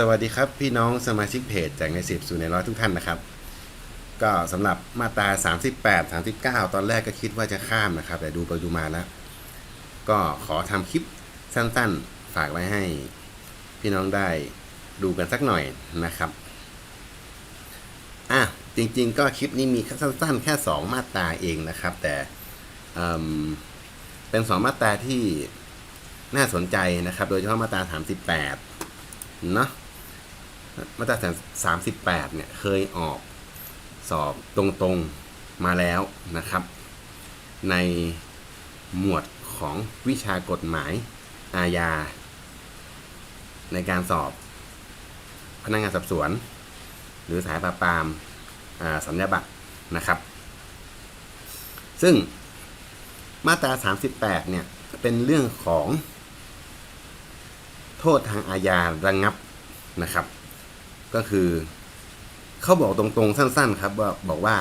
สวัสดีครับพี่น้องสมาชิกเพจจากในสิบสู่ในร้อยทุกท่านนะครับ ก็สำหรับมาตรา 38 39 ตอนแรกก็คิดว่าจะข้ามนะครับ แต่ดูไปดูมาแล้ว ก็ขอทำคลิปสั้นๆ ฝากไว้ให้ พี่น้องได้ดูกันสักหน่อยนะครับอะจริงๆ ก็คลิปนี้มีแค่สั้นๆ แค่ 2 มาตราเองนะครับ แต่เเป็น 2 มาตราที่น่าสนใจนะครับ โดยเฉพาะมาตรา 38เนาะ มาตราสามสิบแปดเนี่ยเคยออกสอบตรงๆมาแล้วนะครับ ในหมวดของวิชากฎหมายอาญา ในการสอบพนักงานสอบสวน หรือสายปราบปรามาสัญญาบัตรนะครับ ซึ่งมาตรา 38 เนี่ย เป็นเรื่องของโทษทางอาญาระงับนะครับ ก็คือเขาบอกตรงๆสั้น ๆ ครับ ว่าบอกว่า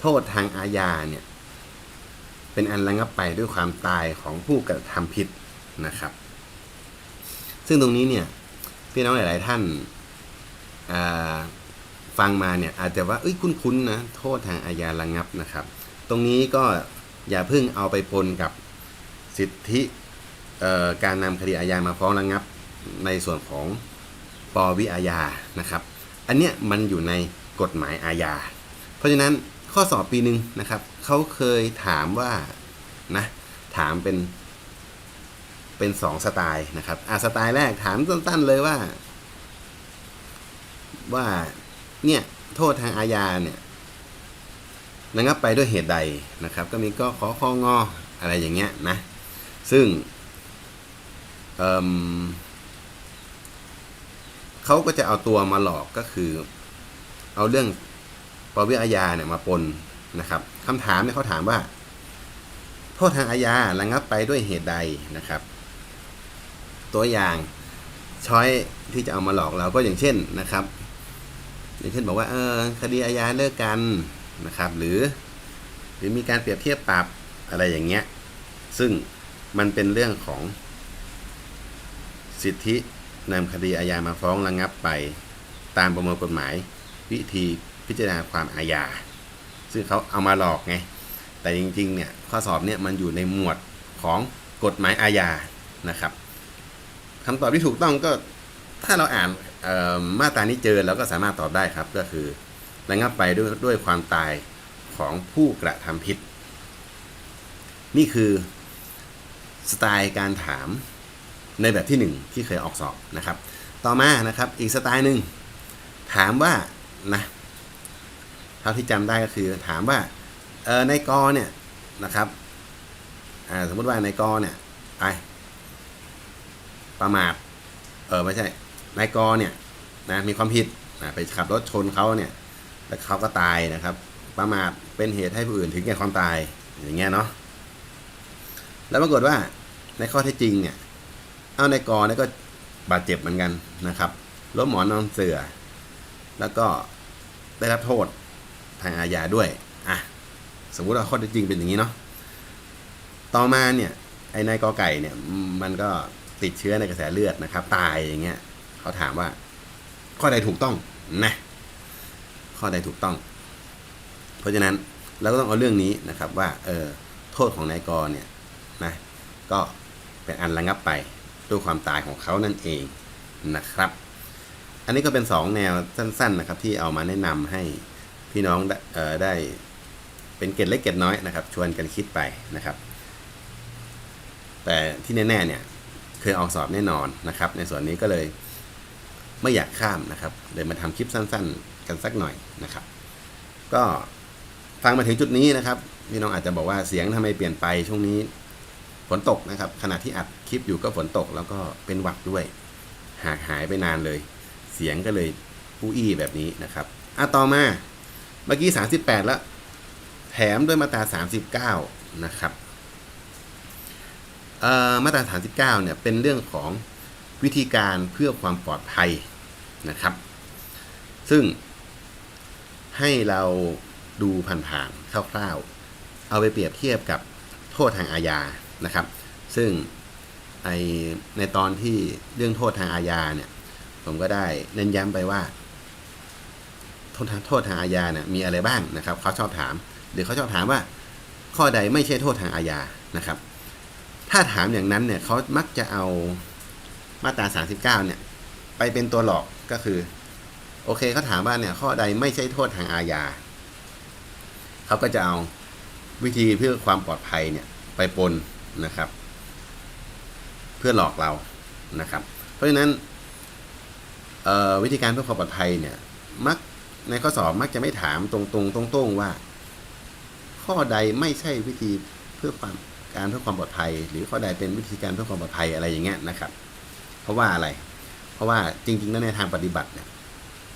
โทษทางอาญาเนี่ย เป็นอันระงับไปด้วยความตายของผู้กระทำผิดนะครับ ซึ่งตรงนี้เนี่ยพี่น้องหลาย ๆ ท่านาฟังมาเนี่ยอาจจะว่าเอ้ยคุ้นๆนะโทษทางอาญาระงับนะครับ ตรงนี้ก็อย่าเพิ่งเอาไปปนกับสิทธิการนำคดีอาญามาฟ้องระงับในส่วนของ ปวิอาญานะครับ อันเนี้ยมันอยู่ในกฎหมายอาญา เพราะฉะนั้นข้อสอบปีหนึ่งนะครับเขาเคยถามว่านะถามเป็นเป็นสองสไตล์นะครับอะสไตล์แรกถามสั้นๆเลยว่า ว่าเนี่ยโทษทางอาญาเนี่ยระงับไปด้วยเหตุใดนะครับ ก็มีก็ขอข้องออะไรอย่างเงี้ยนะ ซึ่ง เขาก็จะเอาตัวมาหลอกก็คือ เอาเรื่องปวิอาญาเนี่ยมาปนนะครับคำถามเนี่ยเขาถามว่า โทษทางอาญาระงับไปด้วยเหตุใดนะครับ ตัวอย่างช้อยที่จะเอามาหลอกเราก็อย่างเช่นนะครับ อย่างเช่นบอกว่าเออคดีอาญาเลิกกันนะครับ หรือหรือมีการเปรียบเทียบปรับอะไรอย่างเงี้ย ซึ่งมันเป็นเรื่องของสิทธิ นำคดีอาญามาฟ้องระงับไป ตามประมวลกฎหมาย วิธีพิจารณาความอาญา ซึ่งเขาเอามาหลอกไง แต่จริงๆเนี่ยข้อสอบเนี่ยมันอยู่ในหมวดของกฎหมายอาญานะครับคำตอบที่ถูกต้องก็ถ้าเราอ่านมาตรานี้เจอเราก็สามารถตอบได้ครับก็คือระงับไปด้วยด้วยความตายของผู้กระทำผิด นี่คือสไตล์การถาม ในแบบที่หนึ่งที่เคยออกสอบนะครับ ต่อมานะครับอีกสไตล์หนึ่งถามว่านะเท่าที่จำได้ก็คือถามว่าเออในกอเนี่ยนะครับอ่าสมมติว่าในกอเนี่ยไปประมาทเออไม่ใช่นายกอเนี่ยนะมีความผิดนะไปขับรถชนเขาเนี่ยแล้วเขาก็ตายนะครับ ประมาทเป็นเหตุให้ผู้อื่นถึงแก่ความตายอย่างเงี้ยเนาะแล้วปรากฏว่าในข้อเท็จจริงเนี่ย เอาในกอเนี่ยก็บาดเจ็บเหมือนกันนะครับล้มหมอนนอนเสือ แล้วก็ได้รับโทษทางอาญาด้วยอะสมมุติว่าข้อเท็จจริงเป็นอย่างนี้เนาะต่อมาเนี่ยไอ้นายกอไก่เนี่ยมันก็ติดเชื้อในกระแสเลือดนะครับ ตายอย่างเงี้ยเขาถามว่า ข้อใดถูกต้องนะข้อใดถูกต้อง เพราะฉะนั้นเราก็ต้องเอาเรื่องนี้นะครับว่าเออโทษของนายกอเนี่ยนะก็เป็นอันระงับไป ด้วยความตายของเขานั่นเองนะครับ อันนี้ก็เป็น 2 แนวสั้น ๆนะครับ ที่เอามาแนะนำให้พี่น้องได้เอ่อไดเป็นเกร็ดเล็กเกร็ดน้อยนะครับ ชวนกันคิดไปนะครับ แต่ที่แน่ๆเนี่ยเคยออกสอบแน่นอนนะครับ ในส่วนนี้ก็เลยไม่อยากข้ามนะครับเลยมาทำคลิปสั้น ๆ กันสักหน่อยนะครับ ก็ฟังมาถึงจุดนี้นะครับพี่น้องอาจจะบอกว่าเสียงทำไมเปลี่ยนไปช่วงนี้ นตกนะครับ ขณะที่อัดคลิปอยู่ก็ฝนตกแล้วก็เป็นหวัดด้วย หากหายไปนานเลย เสียงก็เลยผู้อี้แบบนี้นะครับอะต่อมาเมื่อกี้ 38 แล้ว แถมด้วยมาตรา39 นะครับมาตรา39เนี่ยเป็นเรื่องของวิธีการเพื่อความปลอดภัยนะครับ ซึ่งให้เราดูผ่านๆคร่าวๆ เอาไปเปรียบเทียบกับโทษทางอาญา นะครับ ซึ่งไอในตอนที่เรื่องโทษทางอาญาเนี่ย ผมก็ได้เน้นย้ำไปว่า โทษทางโทษทางอาญาเนี่ยมีอะไรบ้างนะครับเขาชอบถาม หรือเขาชอบถามว่า ข้อใดไม่ใช่โทษทางอาญานะครับ ถ้าถามอย่างนั้นเนี่ยเขามักจะเอามาตรา 39 เนี่ย ไปเป็นตัวหลอกก็คือ โอเคเขาถามว่าเนี่ยข้อใดไม่ใช่โทษทางอาญาเขาก็จะเอาวิธีเพื่อความปลอดภัยเนี่ย ไปปน นะครับ เพื่อหลอกเรานะครับ เพราะฉะนั้นวิธีการเพื่อความปลอดภัยเนี่ยมักในข้อสอบมักจะไม่ถามตรงๆตรงๆว่า ข้อใดไม่ใช่วิธีเพื่อความการเพื่อความปลอดภัย หรือข้อใดเป็นวิธีการเพื่อความปลอดภัยอะไรอย่างเงี้ยนะครับ เพราะว่าอะไร เพราะว่าจริงๆแล้วในทางปฏิบัติเนี่ย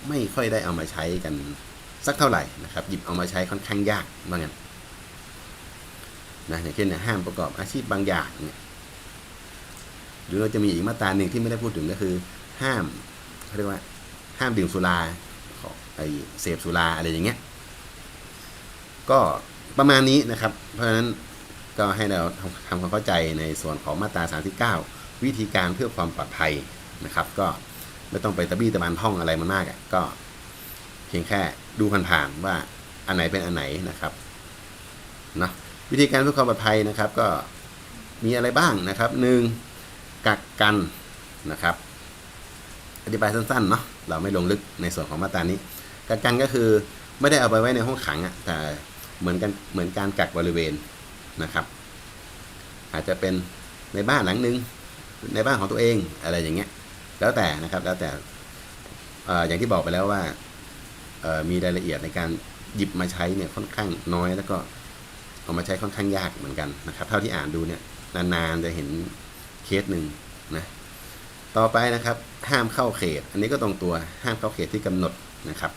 ไม่ค่อยได้เอามาใช้กันสักเท่าไหร่นะครับ หยิบเอามาใช้ค่อนข้างยากว่างั้น นะอย่างเช่นห้ามประกอบอาชีพบางอย่างเนี่ยหรือเราจะมีอีกมาตราหนึ่งที่ไม่ได้พูดถึงก็คือ ห้ามเขาเรียกว่า ห้ามดื่มสุราไอเสพสุราอะไรอย่างเงี้ยก็ประมาณนี้นะครับ เพราะฉะนั้นก็ให้เราทำความเข้าใจในส่วนของมาตรา 39 วิธีการเพื่อความปลอดภัยนะครับ ก็ไม่ต้องไปตะบี้ตะบันท่องอะไรมันมากอะ่ะก็เพียงแค่ดูผ่านๆว่าอันไหนเป็นอันไหนนะครับเนาะ วิธีการเพื่อความปลอดภัยนะครับ ก็มีอะไรบ้างนะครับหนึ่งกักกันนะครับ อธิบายสั้นๆเนาะเราไม่ลงลึกในส่วนของมาตรานี้ กักกันก็คือไม่ได้เอาไปไว้ในห้องขังอะแต่เหมือนกันเหมือนการกักบริเวณนะครับ อาจจะเป็นในบ้านหลังนึงในบ้านของตัวเองอะไรอย่างเงี้ย แล้วแต่นะครับแล้วแต่เอ่ออย่างที่บอกไปแล้วว่าเอ่อมีรายละเอียดในการหยิบมาใช้เนี่ยค่อนข้างน้อยแล้วก็ เอามาใช้ค่อนข้างยากเหมือนกันนะครับเท่าที่อ่านดูเนี่ยนานๆจะเห็นเคสหนึ่งนะต่อไปนะครับห้ามเข้าเขต อันนี้ก็ตรงตัวห้ามเข้าเขตที่กำหนดนะครับ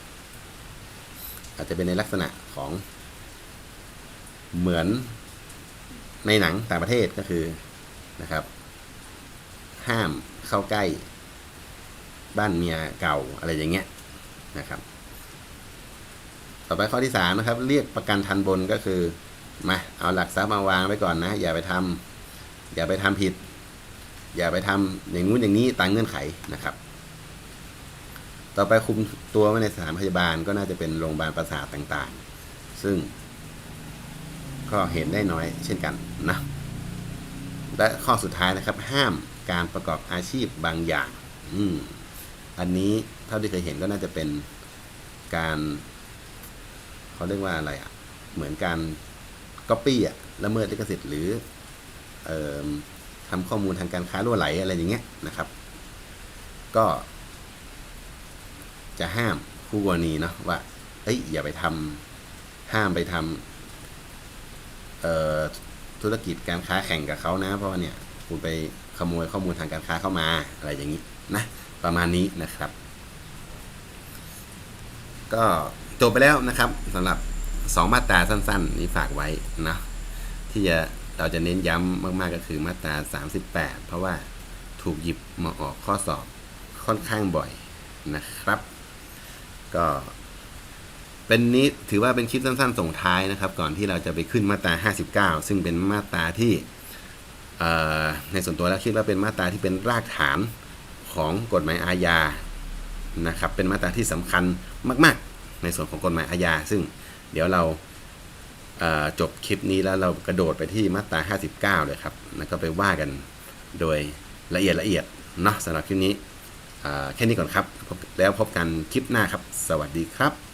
อาจจะเป็นในลักษณะของเหมือนในหนังต่างประเทศก็คือนะครับ ห้ามเข้าใกล้ บ้านเมียเก่าอะไรอย่างเงี้ยนะครับ ต่อไปข้อที่สามนะครับ เรียกประกันทันบนก็คือ มาเอาหลักทรัพย์มาวางไว้ก่อนนะ อย่าไปทำอย่าไปทำผิด อย่าไปทำอย่างงู้นอย่างนี้ตามเงื่อนไขนะครับ ต่อไปคุมตัวไว้ในสถานพยาบาลก็น่าจะเป็นโรงพยาบาลประสาทต่างๆ ซึ่ง ก็เห็นได้น้อยเช่นกันนะและข้อสุดท้ายนะครับ ห้ามการประกอบอาชีพบางอย่าง อืมอันนี้เท่าที่เคยเห็นก็น่าจะเป็นการเขาเรียกว่าอะไรอะ่ะ เหมือนการ ก๊อปปี้อะละเมิดลิขสิทธิ์หรืออทำข้อมูลทางการค้าล่วไหลอะไรอย่างเงี้ยนะครับ ก็ จะห้ามคู่กรณีเนาะว่าเอ้ยอย่าไปทำห้ามไปทำธุรกิจการค้าแข่งกับเขานะ เพราะว่าเนี่ยคุณไปขโมยข้อมูลทางการค้าเข้ามาอะไรอย่างนี้นะประมาณนี้นะครับ ก็จบไปแล้วนะครับสำหรับ 2มาตราสั้น ๆ นี้ฝากไว้นะที่จะเราจะเน้นย้ำมาก ๆ ก็คือมาตรา 38 เพราะว่าถูกหยิบมาออกข้อสอบค่อนข้างบ่อยนะครับ ก็เป็นนี้ถือว่าเป็นคลิปสั้น ๆ ส่งท้ายนะครับ ก่อนที่เราจะไปขึ้นมาตรา 59 ซึ่งเป็นมาตราที่ในส่วนตัวแล้วคิดว่าเป็นมาตราที่เป็นรากฐานของกฎหมายอาญานะครับ เป็นมาตราที่สำคัญมาก ๆ ในส่วนของกฎหมายอาญาซึ่ง เดี๋ยวเราเอ่อจบคลิปนี้แล้วเรากระโดดไปที่มาตรา 59 เลยครับ แล้วก็ไปว่ากันโดยละเอียดละเอียดเนาะสำหรับคลิปนี้แค่นี้ก่อนครับ แล้วพบกันคลิปหน้าครับ สวัสดีครับ